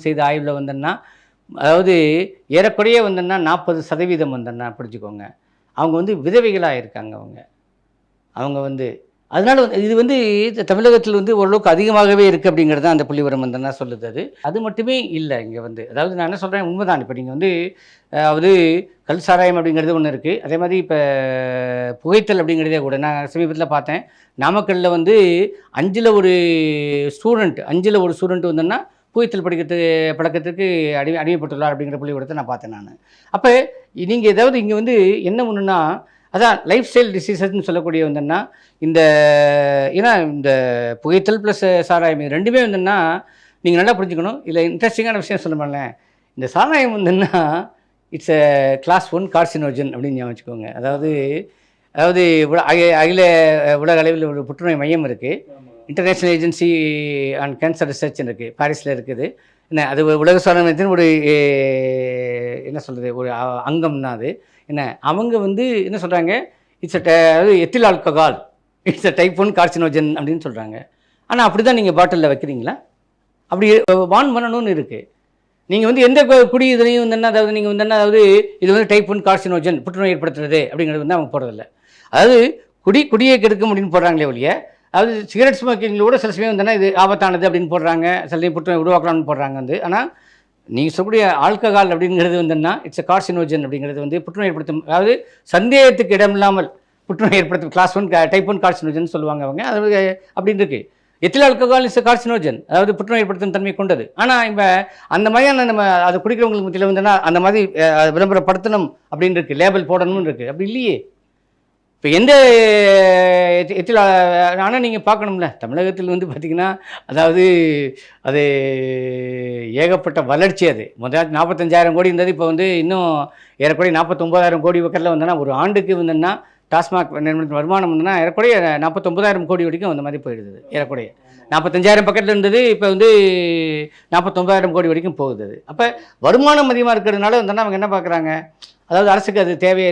செய்த ஆய்வில் வந்தோன்னா அதாவது ஏறக்குறைய வந்தோன்னா நாற்பது சதவீதம் வந்தோன்னா பிடிச்சிக்கோங்க அவங்க வந்து விதவைகளாக இருக்காங்க அவங்க. அவங்க வந்து அதனால வந்து இது வந்து தமிழகத்தில் வந்து ஓரளவுக்கு அதிகமாகவே இருக்குது அப்படிங்கிறது தான் அந்த புள்ளிவரம் வந்தோன்னா சொல்லுது அது. அது மட்டுமே இல்லை இங்கே வந்து. அதாவது நான் என்ன சொல்கிறேன் உண்மைதான். இப்போ நீங்கள் வந்து அதாவது கல் சாராயம் அப்படிங்கிறது ஒன்று இருக்குது அதே மாதிரி இப்போ புகைத்தல் அப்படிங்கிறதே கூட நான் சமீபத்தில் பார்த்தேன். நாமக்கல்லில் வந்து அஞ்சில் ஒரு ஸ்டூடெண்ட் அஞ்சில் ஒரு ஸ்டூடெண்ட் வந்தோன்னா புகைத்தல் படிக்கிறது பழக்கத்துக்கு அடி அடிமைப்பட்டுள்ளார் அப்படிங்கிற புள்ளிவிடத்தை நான் பார்த்தேன் நான். அப்போ நீங்கள் ஏதாவது இங்கே வந்து என்ன ஒன்றுன்னா அதான் லைஃப் ஸ்டைல் டிசீசஸ்ன்னு சொல்லக்கூடிய வந்துன்னா இந்த ஏன்னா இந்த புகைத்தல் ப்ளஸ் சாராயம் இது ரெண்டுமே வந்துன்னா நீங்கள் நல்லா புரிஞ்சுக்கணும். இதில் இன்ட்ரெஸ்டிங்கான விஷயம் சொல்ல இந்த சாராயம் வந்துன்னா it's a class one carcinogen அப்படின்னு ஞாபகம் வச்சுக்கோங்க. அதாவது அதாவது அகில அகில உலக அளவில் ஒரு புற்றுநோய் மையம் இருக்குது international agency on cancer research இருக்குது பாரிஸில் இருக்குது. என்ன அது உலக சாதனத்தின் ஒரு என்ன சொல்கிறது ஒரு அ- அங்கம் தான் அது. என்ன அவங்க வந்து என்ன சொல்கிறாங்க இட்ஸ் அதாவது ethyl alcohol it's a type one carcinogen அப்படின்னு சொல்கிறாங்க ஆனால் அப்படி தான் நீங்கள் பாட்டிலில் வைக்கிறீங்களா? அப்படி வான் பண்ணணும்னு இருக்குது நீங்கள் வந்து எந்த குடி இதுலையும் வந்து என்ன அதாவது நீங்கள் வந்து என்ன அதாவது இது வந்து டைப் ஒன் கார்சினோஜன் புற்றுநோய் ஏற்படுத்துறது அப்படிங்கிறது வந்து அவங்க போடுறதில்ல. அதாவது குடி குடியை கெடுக்கும் அப்படின்னு போடுறாங்களே ஒழிய அதாவது சிகரெட் ஸ்மோக்கிங்கில் கூட சில சமயம் வந்தோன்னா இது ஆபத்தானது அப்படின்னு போடுறாங்க சில சமயம் புற்றுநோய் உருவாக்கலாம்னு போடுறாங்க வந்து. ஆனால் நீங்கள் சொல்லக்கூடிய ஆல்கஹால் அப்படிங்கிறது வந்துன்னா இட்ஸ் அ கார்சினோஜன் அப்படிங்கிறது வந்து புற்றுநோய் ஏற்படுத்தும் அதாவது சந்தேகத்துக்கு இடம் இல்லாமல் புற்றுநோய் ஏற்படுத்தும் class one type one carcinogen சொல்லுவாங்க அவங்க. அது அப்படின்னு இருக்குது எத்தில் ஆல்கஹால் இஸ் கார்சினோஜன் அதாவது புற்றுநோய் ஏற்படுத்தும் தன்மை கொண்டது. ஆனால் இப்போ அந்த மாதிரியான நம்ம அது குடிக்கிறவங்களுக்கு மத்தியில் வந்துன்னா அந்த மாதிரி அதை விளம்பரப்படுத்தணும் அப்படின்னு இருக்குது லேபிள் போடணும்னு இருக்குது அப்படி இல்லையே. இப்போ எந்த எத்தில் ஆனால் நீங்கள் பார்க்கணும்ல. தமிழகத்தில் வந்து பார்த்திங்கன்னா அதாவது அது ஏகப்பட்ட வளர்ச்சி அது. முதல் நாற்பத்தஞ்சாயிரம் கோடி இருந்தது இப்போ வந்து இன்னும் ஏறக்குறைய நாற்பத்தொம்போதாயிரம் கோடி பக்கத்தில் வந்தோன்னா ஒரு ஆண்டுக்கு வந்தோன்னா டாஸ்மாக் நிறுவனத்தின் வருமானம் வந்தோன்னா ஏறக்குறைய நாற்பத்தொம்பதாயிரம் கோடி வரைக்கும் அந்த மாதிரி போயிடுது ஏறக்குறைய. நாற்பத்தஞ்சாயிரம் பக்கத்தில் இருந்தது இப்போ வந்து நாற்பத்தொம்பதாயிரம் கோடி வரைக்கும் போகுது அது. அப்போ வருமானம் அதிகமாக இருக்கிறதுனால வந்தோன்னா அவங்க என்ன பார்க்குறாங்க அதாவது அரசுக்கு அது தேவையை